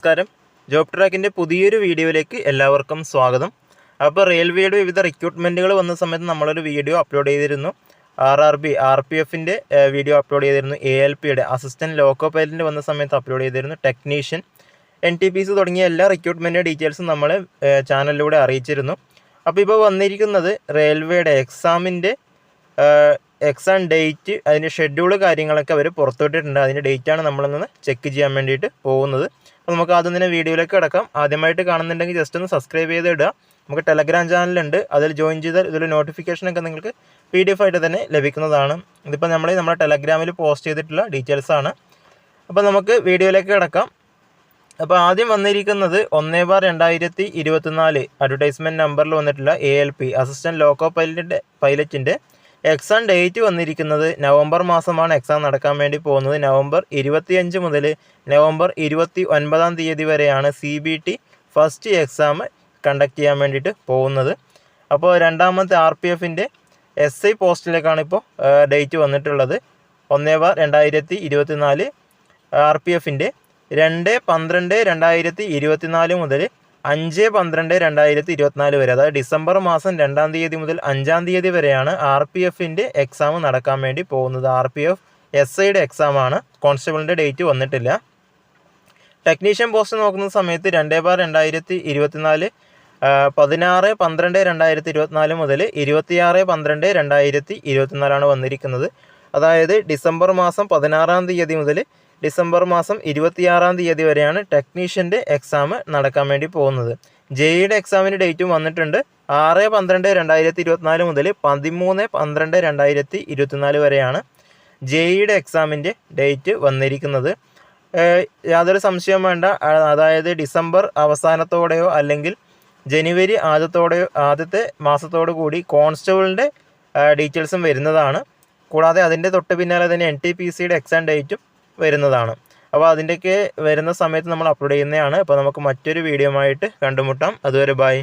നമസ്കാരം. ജോബ് ട്രാക്കിന്റെ പുതിയൊരു വീഡിയോയിലേക്ക് എല്ലാവർക്കും സ്വാഗതം. അപ്പോൾ റെയിൽവേയുടെ വിവിധ റിക്രൂട്ട്മെന്റുകൾ വന്ന സമയത്ത് നമ്മളൊരു വീഡിയോ അപ്ലോഡ് ചെയ്തിരുന്നു. R R B R P എഫിന്റെ വീഡിയോ അപ്ലോഡ് ചെയ്തിരുന്നു. എ എൽ പിയുടെ അസിസ്റ്റന്റ് ലോക്കോ പൈലറ്റിന്റെ വന്ന സമയത്ത് അപ്ലോഡ് ചെയ്തിരുന്നു. Technician N T P C തുടങ്ങിയ എല്ലാ റിക്രൂട്ട്മെന്റ് ഡീറ്റെയിൽസും നമ്മൾ ചാനലിലൂടെ അറിയിച്ചിരുന്നു. അപ്പോൾ ഇപ്പോൾ വന്നിരിക്കുന്നത് റെയിൽവേയുടെ എക്സാമിന്റെ എക്സാം ഡേറ്റ് അതിന്റെ ഷെഡ്യൂൾ കാര്യങ്ങളൊക്കെ അവർ പുറത്തുവിട്ടിട്ടുണ്ട്. അതിന്റെ ഡേറ്റാണ് നമ്മളിന്ന് ചെക്ക് ചെയ്യാൻ വേണ്ടിയിട്ട് പോകുന്നത്. അപ്പോൾ നമുക്ക് ആദ്യം തന്നെ വീഡിയോയിലേക്ക് കിടക്കാം. ആദ്യമായിട്ട് കാണുന്നുണ്ടെങ്കിൽ ജസ്റ്റ് ഒന്ന് സബ്സ്ക്രൈബ് ചെയ്ത് ഇടുക നമുക്ക് ടെലഗ്രാം ചാനലുണ്ട് അതിൽ ജോയിൻ ചെയ്താൽ ഇതിൽ നോട്ടിഫിക്കേഷനൊക്കെ നിങ്ങൾക്ക് പി ഡി എഫ് ആയിട്ട് തന്നെ ലഭിക്കുന്നതാണ്. ഇതിപ്പോൾ നമ്മൾ നമ്മുടെ ടെലഗ്രാമിൽ പോസ്റ്റ് ചെയ്തിട്ടുള്ള ഡീറ്റെയിൽസ് ആണ്. അപ്പോൾ നമുക്ക് വീഡിയോയിലേക്ക് കിടക്കാം. അപ്പോൾ ആദ്യം വന്നിരിക്കുന്നത് ഒന്നേ ബാർ രണ്ടായിരത്തി ഇരുപത്തിനാല് അഡ്വർടൈസ്മെന്റ് നമ്പറിൽ വന്നിട്ടുള്ള A L P assistant loco പൈലറ്റിന്റെ പൈലറ്റിന്റെ എക്സാം ഡേറ്റ് വന്നിരിക്കുന്നത് നവംബർ മാസമാണ് എക്സാം നടക്കാൻ വേണ്ടി പോകുന്നത്. നവംബർ ഇരുപത്തിയഞ്ച് മുതൽ നവംബർ ഇരുപത്തി ഒൻപതാം തീയതി വരെയാണ് C B T first exam conduct ചെയ്യാൻ വേണ്ടിയിട്ട് പോകുന്നത്. അപ്പോൾ രണ്ടാമത്തെ ആർ പി എഫിന്റെ എസ് ഐ പോസ്റ്റിലേക്കാണ് ഇപ്പോൾ ഡേറ്റ് വന്നിട്ടുള്ളത്. ഒന്നേ ബാർ രണ്ടായിരത്തി ഇരുപത്തിനാല് ആർ പി എഫിന്റെ രണ്ട് പന്ത്രണ്ട് രണ്ടായിരത്തി ഇരുപത്തിനാല് മുതൽ അഞ്ച് പന്ത്രണ്ട് രണ്ടായിരത്തി ഇരുപത്തിനാല് വരെ അതായത് ഡിസംബർ മാസം രണ്ടാം തീയതി മുതൽ അഞ്ചാം തീയതി വരെയാണ് ആർ പി എഫിന്റെ എക്സാം നടക്കാൻ വേണ്ടി പോകുന്നത്. ആർ പി എഫ് എസ് ഐയുടെ എക്സാമാണ് കോൺസ്റ്റബിളിന്റെ ഡേറ്റ് വന്നിട്ടില്ല. ടെക്നീഷ്യൻ പോസ്റ്റ് നോക്കുന്ന സമയത്ത് രണ്ടേ ബാർ രണ്ടായിരത്തി ഇരുപത്തിനാല് പതിനാറ് പന്ത്രണ്ട് രണ്ടായിരത്തി ഇരുപത്തിനാല് മുതൽ ഇരുപത്തിയാറ് പന്ത്രണ്ട് രണ്ടായിരത്തി ഇരുപത്തിനാലാണ് വന്നിരിക്കുന്നത്. അതായത് ഡിസംബർ മാസം പതിനാറാം തീയതി മുതൽ ഡിസംബർ മാസം ഇരുപത്തിയാറാം തീയതി വരെയാണ് ടെക്നീഷ്യന്റെ എക്സാം നടക്കാൻ വേണ്ടി പോകുന്നത്. ജെ ഇയുടെ എക്സാമിന്റെ ഡേറ്റും വന്നിട്ടുണ്ട്. ആറ് പന്ത്രണ്ട് രണ്ടായിരത്തി ഇരുപത്തിനാല് മുതൽ പതിമൂന്ന് പന്ത്രണ്ട് രണ്ടായിരത്തി ഇരുപത്തിനാല് വരെയാണ് ജെഇയുടെ എക്സാമിന്റെ ഡേറ്റ് വന്നിരിക്കുന്നത്. യാതൊരു സംശയവും വേണ്ട. അതായത് ഡിസംബർ അവസാനത്തോടെയോ അല്ലെങ്കിൽ ജനുവരി ആദ്യത്തോടെയോ ആദ്യത്തെ മാസത്തോടു കൂടി കോൺസ്റ്റബിളിന്റെ ഡീറ്റെയിൽസും വരുന്നതാണ്. കൂടാതെ അതിന്റെ തൊട്ട് പിന്നാലെ തന്നെ എൻ ടി പി സിയുടെ എക്സാം ഡേറ്റും വരുന്നതാണ്. അപ്പോൾ അതിന്റെയൊക്കെ വരുന്ന സമയത്ത് നമ്മൾ അപ്ലോഡ് ചെയ്യുന്നതാണ്. അപ്പോൾ നമുക്ക് മറ്റൊരു വീഡിയോ ആയിട്ട് കണ്ടുമുട്ടാം. അതുവരെ ബൈ